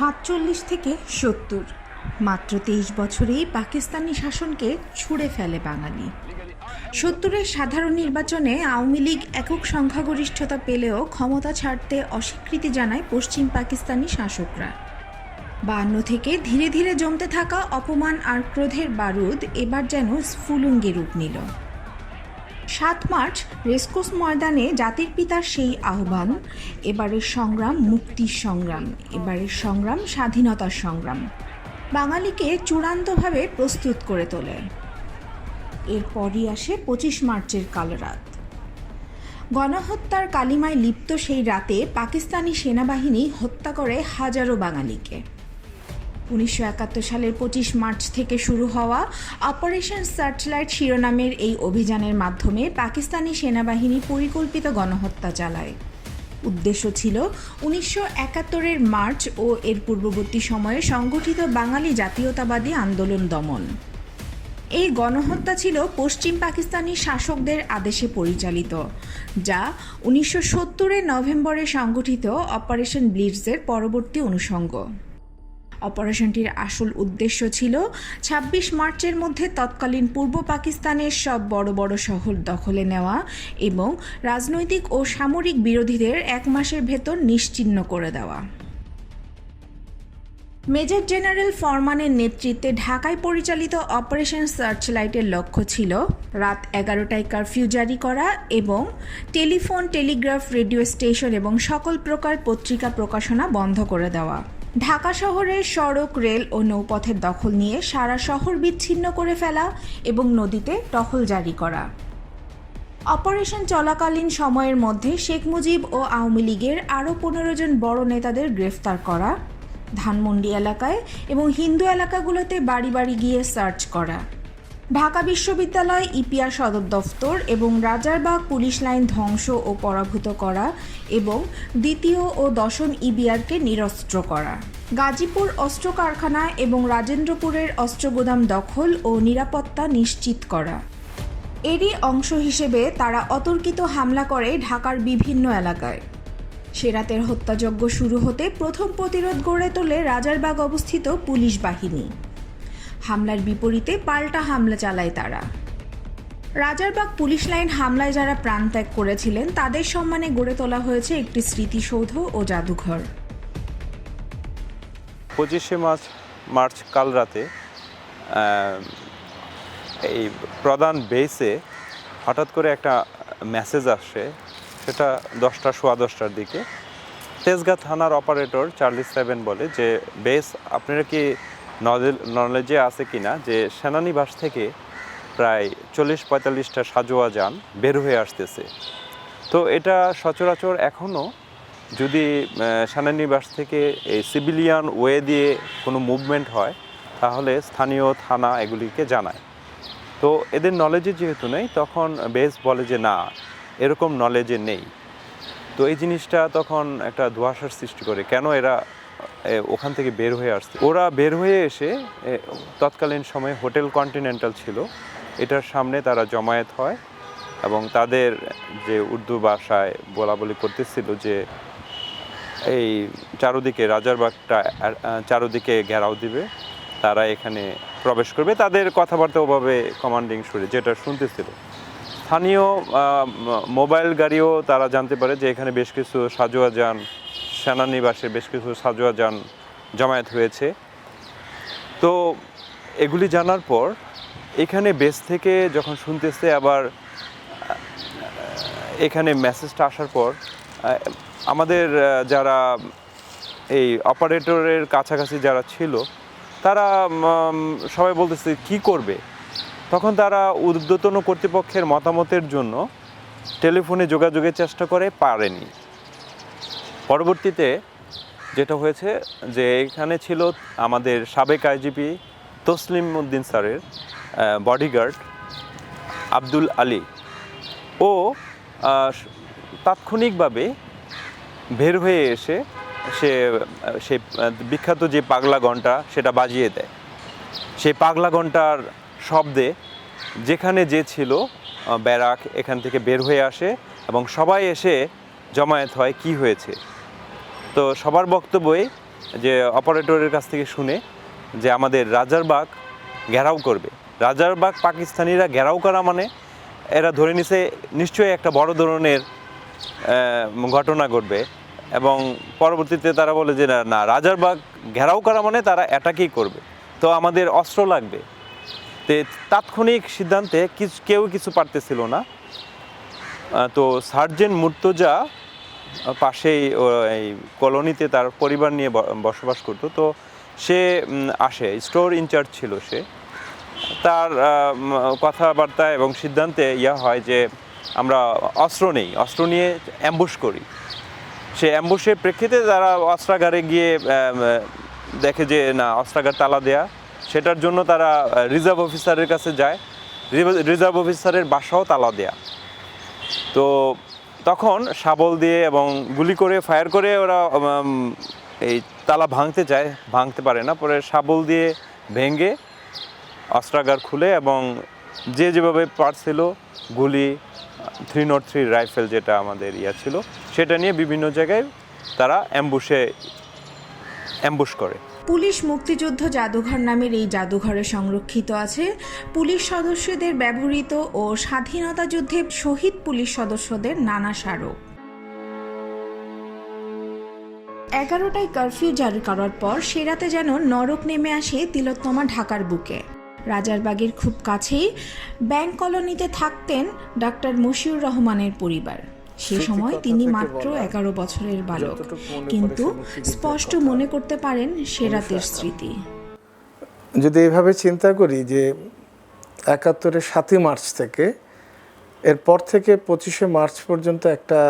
সাতচল্লিশ থেকে সত্তর। মাত্র তেইশ বছরেই পাকিস্তানি শাসনকে ছুঁড়ে ফেলে বাঙালি। সত্তরের সাধারণ নির্বাচনে আওয়ামী লীগ একক সংখ্যাগরিষ্ঠতা পেলেও ক্ষমতা ছাড়তে অস্বীকৃতি জানায় পশ্চিম পাকিস্তানি শাসকরা। বায়ান্ন থেকে ধীরে ধীরে জমতে থাকা অপমান আর ক্রোধের বারুদ এবার যেন স্ফুলঙ্গে রূপ নিল। সাত মার্চ রেসকোর্স ময়দানে জাতির পিতার সেই আহ্বান, এবারের সংগ্রাম মুক্তির সংগ্রাম, এবারের সংগ্রাম স্বাধীনতার সংগ্রাম। বাঙালিকে চূড়ান্তভাবে প্রস্তুত করে তোলে। এরপরই আসে পঁচিশ মার্চের কালরাত। গণহত্যার কালিমায় লিপ্ত সেই রাতে পাকিস্তানি সেনাবাহিনী হত্যা করে হাজারো বাঙালিকে। উনিশশো একাত্তর সালের পঁচিশ মার্চ থেকে শুরু হওয়া অপারেশন সার্চলাইট শিরোনামের এই অভিযানের মাধ্যমে পাকিস্তানি সেনাবাহিনী পরিকল্পিত গণহত্যা চালায়। উদ্দেশ্য ছিল উনিশশো একাত্তরের মার্চ ও এর পূর্ববর্তী সময়ে সংগঠিত বাঙালি জাতীয়তাবাদী আন্দোলন দমন। এই গণহত্যা ছিল পশ্চিম পাকিস্তানি শাসকদের আদেশে পরিচালিত, যা উনিশশো সত্তরের নভেম্বরে সংগঠিত অপারেশন ব্লিটসের পরবর্তী অনুষঙ্গ। অপারেশনটির আসল উদ্দেশ্য ছিল ২৬ মার্চের মধ্যে তৎকালীন পূর্ব পাকিস্তানের সব বড় বড় শহর দখলে নেওয়া এবং রাজনৈতিক ও সামরিক বিরোধীদের এক মাসের ভেতর নিশ্চিহ্ন করে দেওয়া। মেজর জেনারেল ফরমানের নেতৃত্বে ঢাকায় পরিচালিত অপারেশন সার্চলাইটের লক্ষ্য ছিল রাত এগারোটায় কারফিউ জারি করা এবং টেলিফোন, টেলিগ্রাফ, রেডিও স্টেশন এবং সকল প্রকার পত্রিকা প্রকাশনা বন্ধ করে দেওয়া। ঢাকা শহরের সড়ক, রেল ও নৌপথের দখল নিয়ে সারা শহর বিচ্ছিন্ন করে ফেলা এবং নদীতে টহল জারি করা। অপারেশন চলাকালীন সময়ের মধ্যে শেখ মুজিব ও আওয়ামী লীগের আরও পনেরো জন বড় নেতাদের গ্রেফতার করা, ধানমন্ডি এলাকায় এবং হিন্দু এলাকাগুলোতে বাড়ি বাড়ি গিয়ে সার্চ করা। ঢাকা বিশ্ববিদ্যালয় ইপিআর সদর দফতর এবং রাজারবাগ পুলিশ লাইন ধ্বংস ও পরাভূত করা এবং দ্বিতীয় ও দশম ইবিআরকে নিরস্ত্র করা। গাজীপুর অস্ত্র কারখানা এবং রাজেন্দ্রপুরের অস্ত্রগোদাম দখল ও নিরাপত্তা নিশ্চিত করা। এরই অংশ হিসেবে তারা অতর্কিত হামলা করে ঢাকার বিভিন্ন এলাকায়। সেরাতের হত্যাযজ্ঞ শুরু হতে প্রথম প্রতিরোধ গড়ে তোলে রাজারবাগ অবস্থিত পুলিশ বাহিনী। হামলার বিপরীতে পাল্টা হামলা চালায় তারা। রাজারবাগ পুলিশ লাইন হামলায় যারা প্রাণত্যাগ করেছিলেন, তাদের সম্মানে গড়ে তোলা হয়েছে একটি স্মৃতিসৌধ ও জাদুঘর। পঁচিশে মার্চ মার্চ কাল রাতে এই প্রধান বেসে হঠাৎ করে একটা মেসেজ আসে, সেটা দশটা, সোয়া দশটার দিকে। তেজগাঁ থানার অপারেটর চার্লি সেভেন বলে যে বেস আপনারা কি নলেজে আছে কি না যে সেনানিবাস থেকে প্রায় চল্লিশ পঁয়তাল্লিশটা সাজোয়া যান বের হয়ে আসতেছে। তো এটা সচরাচর এখনও যদি সেনানিবাস থেকে এই সিভিলিয়ান ওয়ে দিয়ে কোনো মুভমেন্ট হয়, তাহলে স্থানীয় থানা এগুলিকে জানায়। তো এদের নলেজে যেহেতু নেই, তখন বেস বলে যে না, এরকম নলেজে নেই। তো এই জিনিসটা তখন একটা ধোঁয়াশার সৃষ্টি করে। কেন এরা ওখান থেকে বের হয়ে আসছে। ওরা বের হয়ে এসে তৎকালীন সময়ে হোটেল কন্টিনেন্টাল ছিল। এটার সামনে তারা জমায়েত হয় এবং তাদের যে উর্দু ভাষায় বলা বলি করতেছিল যে, এই চারোদিকে রাজারবাগটা চারোদিকে ঘেরাও দিবে, তারা এখানে প্রবেশ করবে। তাদের কথাবার্তা ওভাবে কমান্ডিং সুরে, যেটা শুনতেছিল। স্থানীয় মোবাইল গাড়িও তারা জানতে পারে যে এখানে বেশ কিছু সাজোয়া যান সেনানিবাসে বেশ কিছু সাজোয়া যান জমায়েত হয়েছে। তো এগুলি জানার পর এখানে বেস থেকে যখন শুনতেছে আবার এখানে মেসেজটা আসার পর আমাদের যারা এই অপারেটরের কাছাকাছি যারা ছিল, তারা সবাই বলতেছে, কি করবে? তখন তারা ঊর্ধ্বতন কর্তৃপক্ষের মতামতের জন্য টেলিফোনে যোগাযোগের চেষ্টা করে, পারেনি। পরবর্তীতে যেটা হয়েছে যে এখানে ছিল আমাদের সাবেক আইজিপি তসলিম উদ্দিন স্যারের বডিগার্ড আব্দুল আলী। ও তাৎক্ষণিকভাবে বের হয়ে এসে সে সে, বিখ্যাত যে পাগলা ঘণ্টা সেটা বাজিয়ে দেয়। সেই পাগলা ঘণ্টার শব্দে যেখানে যে ছিল ব্যারাক এখান থেকে বের হয়ে আসে এবং সবাই এসে জমায়েত হয় কি হয়েছে। তো সবার বক্তব্যই যে অপারেটরের কাছ থেকে শুনে যে আমাদের রাজারবাগ ঘেরাও করবে। রাজারবাগ পাকিস্তানিরা ঘেরাও করা মানে এরা ধরে নিছে নিশ্চয়ই একটা বড় ধরনের ঘটনা ঘটবে এবং পরবর্তীতে তারা বলে যে না রাজারবাগ ঘেরাও করা মানে তারা অ্যাটাকই করবে। তো আমাদের অস্ত্র লাগবে। তে তাৎক্ষণিক সিদ্ধান্তে কিছু, কেউ কিছু পারতেছিল না। তো সার্জেন্ট মুর্তজা পাশেই এই কলোনিতে তার পরিবার নিয়ে বসবাস করতো। তো সে আসে, স্টোর ইনচার্জ ছিল সে। তার কথাবার্তা এবং সিদ্ধান্তে ইয়া হয় যে, আমরা অস্ত্র নেই, অস্ত্র নিয়ে অ্যাম্বুশ করি। সে অ্যাম্বুশের প্রেক্ষিতে তারা অস্ত্রাগারে গিয়ে দেখে যে, না, অস্ত্রাগার তালা দেয়া, সেটার জন্য তারা রিজার্ভ অফিসারের কাছে যায়। রিজার্ভ অফিসারের বাসাও তালা দেয়া। তো তখন শাবল দিয়ে এবং গুলি করে ফায়ার করে ওরা এই তালা ভাঙতে চায় ভাঙতে পারে না। পরে শাবল দিয়ে ভেঙে অস্ত্রাগার খুলে এবং যে যেভাবে পারছিল গুলি থ্রি নট থ্রি রাইফেল যেটা আমাদের ইয়া ছিল, সেটা নিয়ে বিভিন্ন জায়গায় তারা অ্যাম্বুশে অ্যাম্বুশ করে। পুলিশ মুক্তিযুদ্ধ জাদুঘর নামের এই জাদুঘরে সংরক্ষিত আছে। পুলিশ সদস্যদের ব্যবহৃত ও স্বাধীনতা যুদ্ধে শহীদ পুলিশ সদস্যদের নানা স্মারক। এগারোটায় কারফিউ জারি করার পর সে রাতে যেন নরক নেমে আসে তিলোত্তমা ঢাকার বুকে। রাজারবাগের খুব কাছেই ব্যাংক কলোনিতে থাকতেন ডাক্তার মশিউর রহমানের পরিবার। সে সময় তিনি মাত্র এগারো বছরের বালক। কিন্তু স্পষ্ট মনে করতে পারেন সে রাতের স্মৃতি। যদি এইভাবে চিন্তা করি যে একাত্তরের সাতই মার্চ থেকে এরপর থেকে পঁচিশে মার্চ পর্যন্ত একটা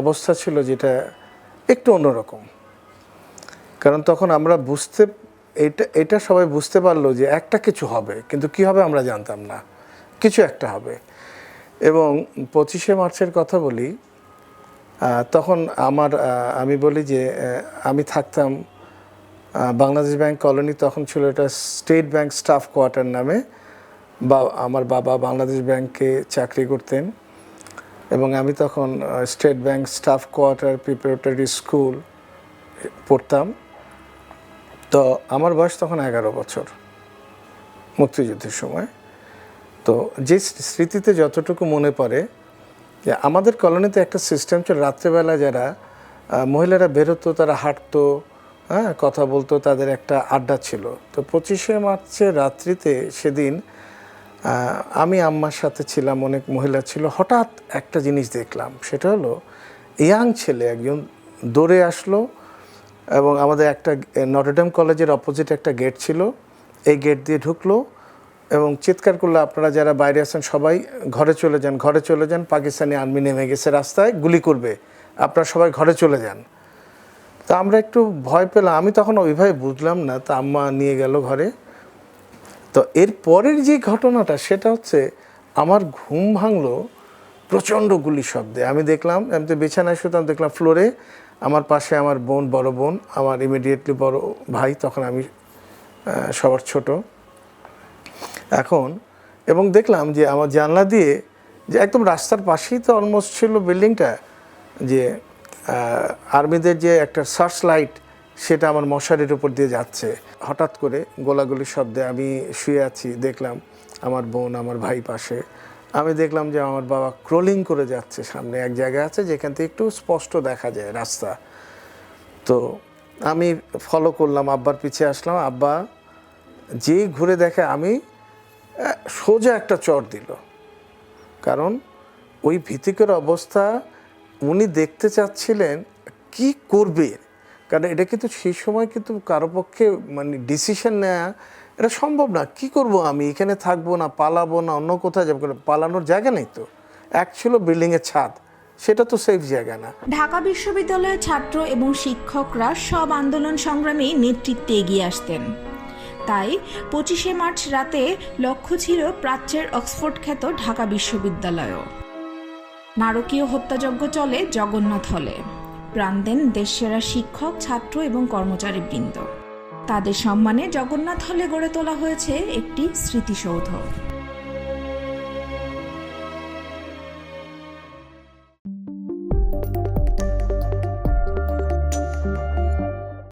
অবস্থা ছিল যেটা একটু অন্যরকম। কারণ তখন আমরা বুঝতে এটা এটা সবাই বুঝতে পারল যে একটা কিছু হবে কিন্তু কি হবে আমরা জানতাম না? কিছু একটা হবে। এবং পঁচিশে মার্চের কথা বলি তখন আমার আমি বলি যে আমি থাকতাম বাংলাদেশ ব্যাংক কলোনি তখন ছিল এটা স্টেট ব্যাংক স্টাফ কোয়ার্টার নামে। বা, আমার বাবা বাংলাদেশ ব্যাংকে চাকরি করতেন এবং আমি তখন State Bank staff quarter preparatory school পড়তাম। তো আমার বয়স তখন এগারো বছর মুক্তিযুদ্ধের সময়। তো যে স্মৃতিতে যতটুকু মনে পড়ে, যে আমাদের কলোনিতে একটা সিস্টেম ছিল, রাত্রেবেলা যারা মহিলারা বেরোতো, তারা হাঁটতো হ্যাঁ কথা বলতো, তাদের একটা আড্ডা ছিল। তো পঁচিশে মার্চের রাত্রিতে সেদিন আমি আম্মার সাথে ছিলাম, অনেক মহিলা ছিল, হঠাৎ একটা জিনিস দেখলাম, সেটা হলো ইয়াং ছেলে একজন দৌড়ে আসলো এবং আমাদের একটা নটরডেম কলেজের অপোজিট একটা গেট ছিল, এই গেট দিয়ে ঢুকলো এবং চিৎকার করল আপনারা যারা বাইরে আছেন সবাই ঘরে চলে যান, ঘরে চলে যান, পাকিস্তানি আর্মি নেমে গেছে রাস্তায়, গুলি করবে। আপনারা সবাই ঘরে চলে যান। তা আমরা একটু ভয় পেলাম, আমি তখন ওইভাবে বুঝলাম না, তা আম্মা নিয়ে গেল ঘরে। তো এর পরের যে ঘটনাটা, সেটা হচ্ছে আমার ঘুম ভাঙলো, প্রচণ্ড গুলি শব্দে। আমি দেখলাম, আমি তো বিছানায় শুতাম দেখলাম ফ্লোরে আমার পাশে আমার বোন, বড় বোন, আমার ইমিডিয়েটলি বড় ভাই, তখন আমি সবার ছোট। এখন, এবং দেখলাম যে আমার জানলা দিয়ে যে একদম রাস্তার পাশেই তো অলমোস্ট ছিল বিল্ডিংটা, যে আর্মিদের যে একটা সার্চ লাইট সেটা আমার মশারির উপর দিয়ে যাচ্ছে। হঠাৎ করে গোলাগুলির শব্দে আমি শুয়ে আছি, দেখলাম আমার বোন, আমার ভাই পাশে। আমি দেখলাম যে আমার বাবা ক্রোলিং করে যাচ্ছে সামনে। এক জায়গা আছে যেখান থেকে একটু স্পষ্ট দেখা যায় রাস্তা। তো আমি ফলো করলাম, আব্বার পিছিয়ে আসলাম। আব্বা যেই ঘুরে দেখে আমি সোজা একটা চর দিল। কারণ ওই ভীতিকর অবস্থা উনি দেখতে চাচ্ছিলেন কি করবে? কারণ এটা কিন্তু সেই সময় কিন্তু কারও পক্ষে মানে ডিসিশন নেওয়া এটা সম্ভব না। কি করব আমি? এখানে থাকব না, পালাবো না, অন্য কোথাও যাব? পালানোর জায়গা নেই তো। এক ছিল বিল্ডিংয়ের ছাদ, সেটা তো সেফ জায়গা না। ঢাকা বিশ্ববিদ্যালয়ের ছাত্র এবং শিক্ষকরা সব আন্দোলন সংগ্রামে নেতৃত্বে এগিয়ে আসতেন। তাই পঁচিশে মার্চ রাতে লক্ষ্য ছিল প্রাচ্যের অক্সফোর্ড খ্যাত ঢাকা বিশ্ববিদ্যালয়ও। নারকীয় হত্যাযজ্ঞ চলে জগন্নাথ হলে। প্রাণ দেন দেশসেরা শিক্ষক, ছাত্র এবং কর্মচারীবৃন্দ। তাদের সম্মানে জগন্নাথ হলে গড়ে তোলা হয়েছে একটি স্মৃতিসৌধ।